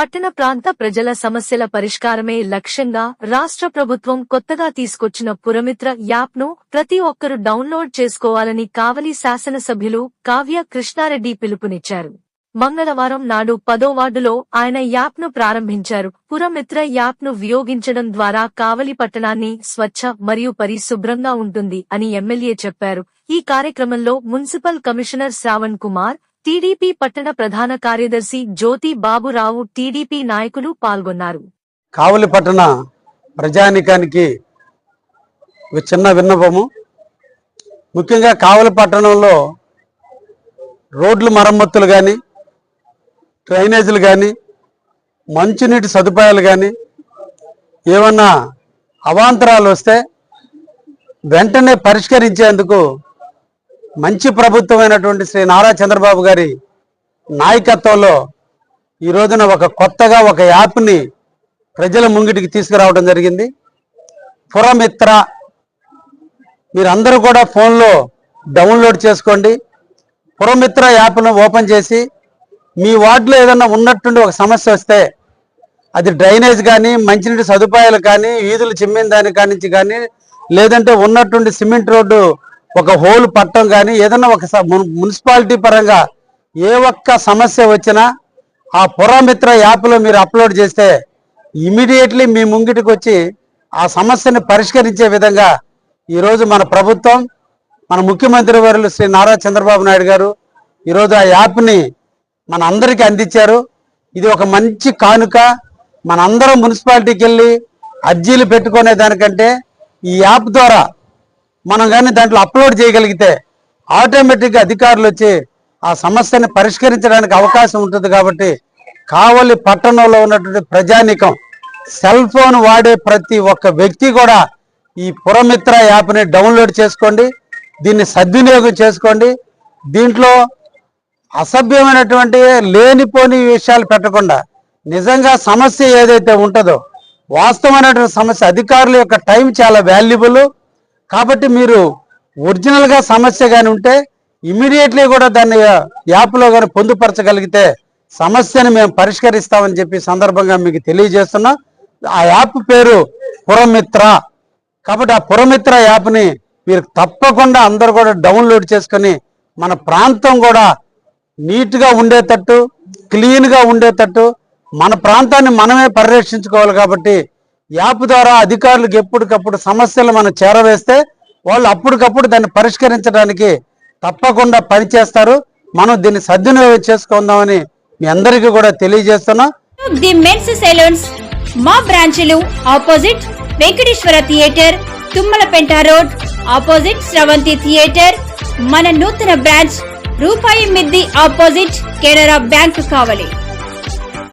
పట్టణ ప్రాంత ప్రజల సమస్యల పరిష్కారమే లక్ష్యంగా రాష్ట్ర ప్రభుత్వం కొత్తగా తీసుకొచ్చిన పురమిత్ర యాప్ను ప్రతి ఒక్కరూ డౌన్లోడ్ చేసుకోవాలని కావలి శాసనసభ్యులు కావ్య కృష్ణారెడ్డి పిలుపునిచ్చారు. మంగళవారం నాడు పదో వార్డులో ఆయన యాప్ను ప్రారంభించారు. పురమిత్ర యాప్ను వియోగించడం ద్వారా కావలి పట్టణాన్ని స్వచ్ఛ మరియు పరిశుభ్రంగా ఉంటుంది అని ఎమ్మెల్యే చెప్పారు. ఈ కార్యక్రమంలో municipal commissioner Shravan Kumar TDP పట్టణ ప్రధాన కార్యదర్శి జ్యోతి బాబురావు టీడీపీ నాయకులు పాల్గొన్నారు. కావలి పట్టణ ప్రజానికానికి చిన్న విన్నపము. ముఖ్యంగా కావలి పట్టణంలో రోడ్లు మరమ్మతులు కానీ డ్రైనేజీలు కానీ మంచినీటి సదుపాయాలు కానీ ఏమన్నా అవాంతరాలు వస్తే వెంటనే పరిష్కరించేందుకు మంచి ప్రభుత్వమైనటువంటి శ్రీ నారా చంద్రబాబు గారి నాయకత్వంలో ఈ రోజున ఒక కొత్తగా ఒక యాప్ని ప్రజల ముంగిటికి తీసుకురావడం జరిగింది. పురమిత్ర మీరందరూ కూడా ఫోన్లో డౌన్లోడ్ చేసుకోండి. పురమిత్ర యాప్ను ఓపెన్ చేసి మీ వార్డులో ఏదన్నా ఉన్నట్టుండి ఒక సమస్య వస్తే అది డ్రైనేజ్ కానీ మంచినీటి సదుపాయాలు కానీ వీధులు చిమ్మిన దాని కానించి కానీ లేదంటే ఉన్నట్టుండి సిమెంట్ రోడ్డు ఒక హోల్ పట్టం కానీ ఏదన్నా ఒక స- మున్- మున్సిపాలిటీ పరంగా ఏ ఒక్క సమస్య వచ్చినా ఆ పురామిత్ర యాప్లో మీరు అప్లోడ్ చేస్తే ఇమీడియట్లీ మీ ముంగిటికి వచ్చి ఆ సమస్యని పరిష్కరించే విధంగా ఈరోజు మన ప్రభుత్వం మన ముఖ్యమంత్రి వర్యులు శ్రీ నారా చంద్రబాబు నాయుడు గారు ఈరోజు ఆ యాప్ని మన అందరికీ అందించారు. ఇది ఒక మంచి కానుక. మనందరం మున్సిపాలిటీకి వెళ్ళి అర్జీలు పెట్టుకునే దానికంటే ఈ యాప్ ద్వారా మనం కానీ దాంట్లో అప్లోడ్ చేయగలిగితే ఆటోమేటిక్గా అధికారులు వచ్చి ఆ సమస్యని పరిష్కరించడానికి అవకాశం ఉంటుంది కాబట్టి కావలి పట్టణంలో ఉన్నటువంటి ప్రజానికం సెల్ ఫోన్ వాడే ప్రతి ఒక్క వ్యక్తి కూడా ఈ పురమిత్ర యాప్ని డౌన్లోడ్ చేసుకోండి దీన్ని సద్వినియోగం చేసుకోండి. దీంట్లో అసభ్యమైనటువంటి లేనిపోని విషయాలు పెట్టకుండా నిజంగా సమస్య ఏదైతే ఉంటుందో వాస్తవమైనటువంటి సమస్య అధికారుల యొక్క టైం చాలా వాల్యుబుల్ కాబట్టి మీరు ఒరిజినల్గా సమస్య కానీ ఉంటే ఇమీడియట్లీ కూడా దాన్ని యాప్లో కానీ పొందుపరచగలిగితే సమస్యని మేము పరిష్కరిస్తామని చెప్పి సందర్భంగా మీకు తెలియజేస్తున్నాం. ఆ యాప్ పేరు పురమిత్ర. కాబట్టి ఆ పురమిత్ర యాప్ని మీరు తప్పకుండా అందరు కూడా డౌన్లోడ్ చేసుకొని మన ప్రాంతం కూడా నీట్గా ఉండేటట్టు క్లీన్గా ఉండేటట్టు మన ప్రాంతాన్ని మనమే పరిరక్షించుకోవాలి కాబట్టి యాప్ ద్వారా అధికారులకు ఎప్పటికప్పుడు సమస్యలు మనం చేరవేస్తే వాళ్ళు అప్పటికప్పుడు దాన్ని పరిష్కరించడానికి తప్పకుండా పనిచేస్తారు. మనం దీన్ని సద్వినియోగం చేసుకుందామని మీ అందరికీ కూడా తెలియజేస్తున్నాం. ది మెన్స్ సెలూన్స్ మా బ్రాంచ్లు opposite Venkateswara theatre Tummalapenta road opposite Sravanthi theatre మన నూతన బ్రాంచ్ రూపాయి మిద్ది ఆపోజిట్ కెనరా బ్యాంక్ కావలి.